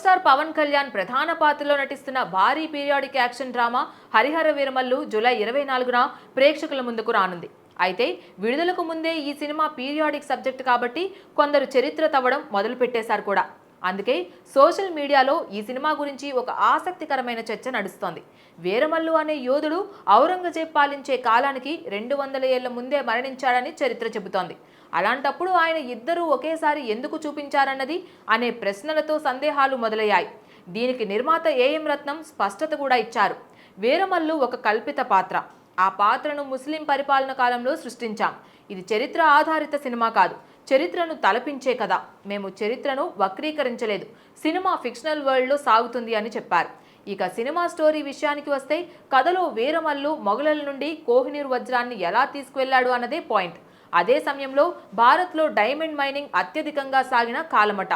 Star Pawan Kalyan ప్రధాన పాత్రలో నటిస్తున్న భారీ periodic action drama Harihara Veeramallu July ఇరవై నాలుగున ప్రేక్షకుల ముందుకు రానుంది. అయితే విడుదలకు ముందే ఈ సినిమా పీరియాడిక్ సబ్జెక్ట్ కాబట్టి కొందరు చరిత్ర తవ్వడం మొదలు పెట్టేశారు కూడా. అందుకే సోషల్ మీడియాలో ఈ సినిమా గురించి ఒక ఆసక్తికరమైన చర్చ నడుస్తోంది. వీరమల్లు అనే యోధుడు ఔరంగజేబ్ పాలించే కాలానికి రెండు వందల ఏళ్ళ ముందే మరణించాడని చరిత్ర చెబుతోంది. అలాంటప్పుడు ఆయన ఇద్దరూ ఒకేసారి ఎందుకు చూపించారన్నది అనే ప్రశ్నలతో సందేహాలు మొదలయ్యాయి. దీనికి నిర్మాత ఏఎం రత్నం స్పష్టత కూడా ఇచ్చారు. వీరమల్లు ఒక కల్పిత పాత్ర. ఆ పాత్రను ముస్లిం పరిపాలన కాలంలో సృష్టించాం. ఇది చరిత్ర ఆధారిత సినిమా కాదు. చరిత్రను తలపించే కథ. మేము చరిత్రను వక్రీకరించలేదు. సినిమా ఫిక్షనల్ వరల్డ్లో సాగుతుంది అని చెప్పారు. ఇక సినిమా స్టోరీ విషయానికి వస్తే కథలో వీరమల్లు మొఘలల నుండి కోహినూర్ వజ్రాన్ని ఎలా తీసుకువెళ్ళాడు అన్నదే పాయింట్. అదే సమయంలో భారత్లో డైమండ్ మైనింగ్ అత్యధికంగా సాగిన కాలమట.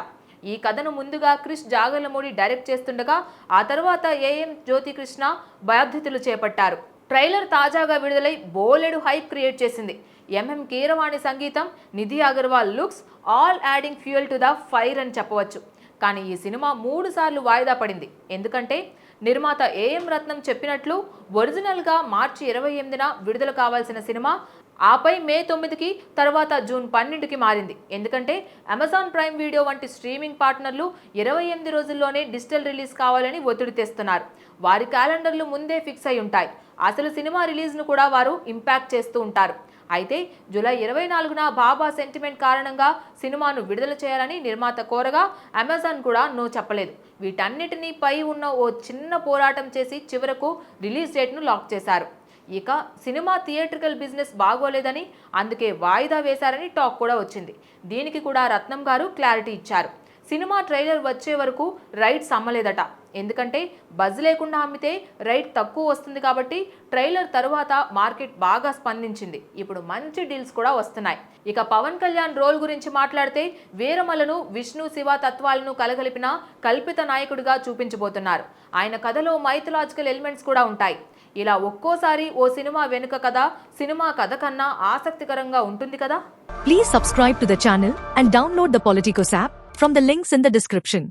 ఈ కథను ముందుగా క్రిష్ జాగలమూడి డైరెక్ట్ చేస్తుండగా ఆ తర్వాత ఏఎం జ్యోతికృష్ణ బాధ్యతలు చేపట్టారు. ట్రైలర్ తాజాగా విడుదలై బోలెడు హైప్ క్రియేట్ చేసింది. ఎంఎం కీరవాణి సంగీతం Nidhi Agarwal looks all adding fuel to the fire అని చెప్పవచ్చు. కానీ ఈ సినిమా మూడు సార్లు వాయిదా పడింది. ఎందుకంటే నిర్మాత ఏఎం రత్నం చెప్పినట్లు ఒరిజినల్గా మార్చి ఇరవై ఎనిమిదిన విడుదల కావాల్సిన సినిమా ఆపై మే తొమ్మిదికి తర్వాత జూన్ పన్నెండుకి మారింది. ఎందుకంటే అమెజాన్ ప్రైమ్ వీడియో వంటి స్ట్రీమింగ్ పార్ట్నర్లు ఇరవై ఎనిమిది రోజుల్లోనే డిజిటల్ రిలీజ్ కావాలని ఒత్తిడి తెస్తున్నారు. వారి క్యాలెండర్లు ముందే ఫిక్స్ అయి ఉంటాయి. అసలు సినిమా రిలీజ్ను కూడా వారు ఇంపాక్ట్ చేస్తూ ఉంటారు. అయితే జూలై ఇరవై నాలుగున బాబా సెంటిమెంట్ కారణంగా సినిమాను విడుదల చేయాలని నిర్మాత కోరగా అమెజాన్ కూడా నో చెప్పలేదు. వీటన్నిటినీ పై ఉన్న ఓ చిన్న పోరాటం చేసి చివరకు రిలీజ్ డేట్ను లాక్ చేశారు. ఇక సినిమా థియేట్రికల్ బిజినెస్ బాగోలేదని అందుకే వాయిదా వేశారని టాక్ కూడా వచ్చింది. దీనికి కూడా రత్నం గారు క్లారిటీ ఇచ్చారు. సినిమా ట్రైలర్ వచ్చే వరకు రైట్స్ అమ్మలేదట. ఎందుకంటే బజ్ లేకుండా అమ్మితే రైట్ తక్కువ వస్తుంది కాబట్టి ట్రైలర్ తరువాత మార్కెట్ బాగా స్పందించింది. ఇప్పుడు మంచి డీల్స్ కూడా వస్తున్నాయి. ఇక పవన్ కళ్యాణ్ రోల్ గురించి మాట్లాడితే వీరమలను విష్ణు శివ తత్వాలను కలగలిపిన కల్పిత నాయకుడిగా చూపించబోతున్నారు. ఆయన కథలో మైథలాజికల్ ఎలిమెంట్స్ కూడా ఉంటాయి. ఇలా ఒక్కోసారి ఓ సినిమా వెనుక కథ సినిమా కథ కన్నా ఆసక్తికరంగా ఉంటుంది కదా? Please subscribe to the channel and download the Politikos app from the links in the description